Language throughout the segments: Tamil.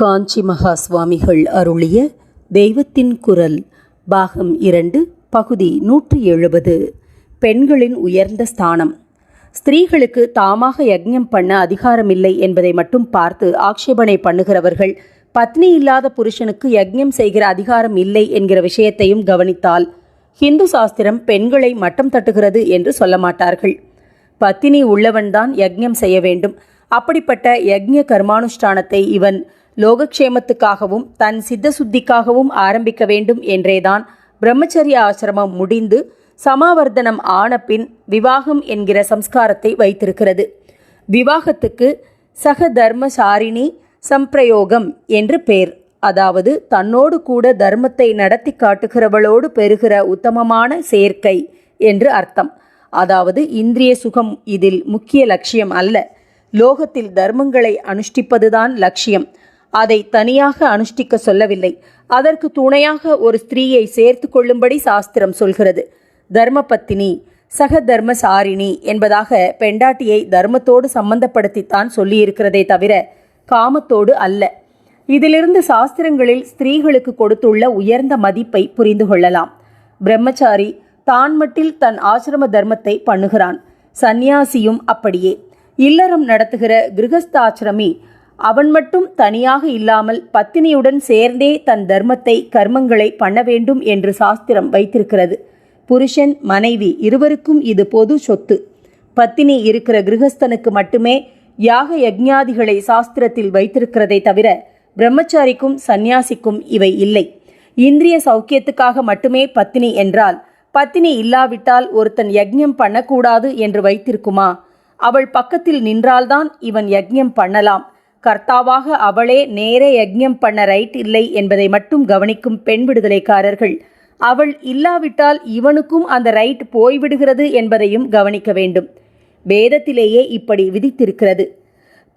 காஞ்சி மகா சுவாமிகள் அருளிய தெய்வத்தின் குரல் பாகம் இரண்டு பகுதி நூற்றி எழுபது. பெண்களின் உயர்ந்த ஸ்தானம். ஸ்திரீகளுக்கு தாமாக யஜ்யம் பண்ண அதிகாரமில்லை என்பதை மட்டும் பார்த்து ஆக்ஷேபனை பண்ணுகிறவர்கள் பத்னி இல்லாத புருஷனுக்கு யஜ்யம் செய்கிற அதிகாரம் இல்லை என்கிற விஷயத்தையும் கவனித்தால் ஹிந்து சாஸ்திரம் பெண்களை மட்டம் தட்டுகிறது என்று சொல்ல மாட்டார்கள். பத்தினி உள்ளவன்தான் யஜ்யம் செய்ய வேண்டும். அப்படிப்பட்ட யஜ்ய கர்மானுஷ்டானத்தை இவன் லோகக்ஷேமத்துக்காகவும் தன் சித்த சுத்திக்காகவும் ஆரம்பிக்க வேண்டும் என்றேதான் பிரம்மச்சரிய ஆசிரமம் முடிந்து சமாவர்த்தனம் ஆன பின் விவாகம் என்கிற சம்ஸ்காரத்தை வைத்திருக்கிறது. விவாகத்துக்கு சக தர்மசாரிணி சம்பிரயோகம் என்று பேர் அதாவது தன்னோடு கூட தர்மத்தை நடத்தி காட்டுகிறவளோடு பெறுகிற உத்தமமான சேர்க்கை என்று அர்த்தம். அதாவது இந்திரிய சுகம் இதில் முக்கிய லட்சியம் அல்ல. லோகத்தில் தர்மங்களை அனுஷ்டிப்பதுதான் லட்சியம். அதை தனியாக அனுஷ்டிக்க சொல்லவில்லை. அதற்கு துணையாக ஒரு ஸ்திரீயை சேர்த்து கொள்ளும்படி சாஸ்திரம் சொல்கிறது. தர்மபத்தினி சக தர்மசாரிணி என்பதாக பெண்டாட்டியை தர்மத்தோடு சம்பந்தப்படுத்தித்தான் சொல்லியிருக்கிறதே தவிர காமத்தோடு அல்ல. இதிலிருந்து சாஸ்திரங்களில் ஸ்திரீகளுக்கு கொடுத்துள்ள உயர்ந்த மதிப்பை புரிந்து கொள்ளலாம். பிரம்மச்சாரி தான் மட்டில் தன் ஆசிரம தர்மத்தை பண்ணுகிறான். சந்நியாசியும் அப்படியே. இல்லறம் நடத்துகிற கிரகஸ்தாசிரமி அவன் மட்டும் தனியாக இல்லாமல் பத்தினியுடன் சேர்ந்தே தன் தர்மத்தை கர்மங்களை பண்ண வேண்டும் என்று சாஸ்திரம் வைத்திருக்கிறது. புருஷன் மனைவி இருவருக்கும் இது பொது சொத்து. பத்தினி இருக்கிற கிரகஸ்தனுக்கு மட்டுமே யாக யஜ்ஞாதிகளை சாஸ்திரத்தில் வைத்திருக்கிறதை தவிர பிரம்மச்சாரிக்கும் சந்நியாசிக்கும் இவை இல்லை. இந்திரிய சௌக்கியத்துக்காக மட்டுமே பத்தினி என்றால் பத்தினி இல்லாவிட்டால் ஒருத்தன் யஜ்ஞம் பண்ணக்கூடாது என்று வைத்திருக்குமா? அவள் பக்கத்தில் நின்றால்தான் இவன் யஜ்ஞம் பண்ணலாம். கர்த்தாவாக அவளே நேரே யஜ்யம் பண்ண ரைட் இல்லை என்பதை மட்டும் கவனிக்கும் பெண் விடுதலைக்காரர்கள். அவள் இல்லாவிட்டால் இவனுக்கும் அந்த ரைட் போய்விடுகிறது என்பதையும் கவனிக்க வேண்டும். வேதத்திலேயே இப்படி விதித்திருக்கிறது.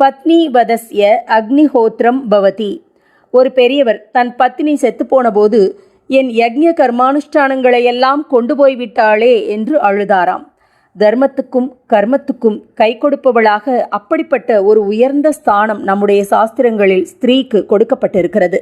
பத்னி வதஸ்ய அக்னிஹோத்திரம் பவதி. ஒரு பெரியவர் தன் பத்னி செத்துப்போன போது என் யக்ஞ கர்மானுஷ்டானங்களையெல்லாம் கொண்டு போய்விட்டாளே என்று அழுதாராம். தர்மத்துக்கும் கர்மத்துக்கும் கை கொடுப்பவளாக அப்படிப்பட்ட ஒரு உயர்ந்த ஸ்தானம் நம்முடைய சாஸ்திரங்களில் ஸ்திரீக்கு கொடுக்கப்பட்டிருக்கிறது.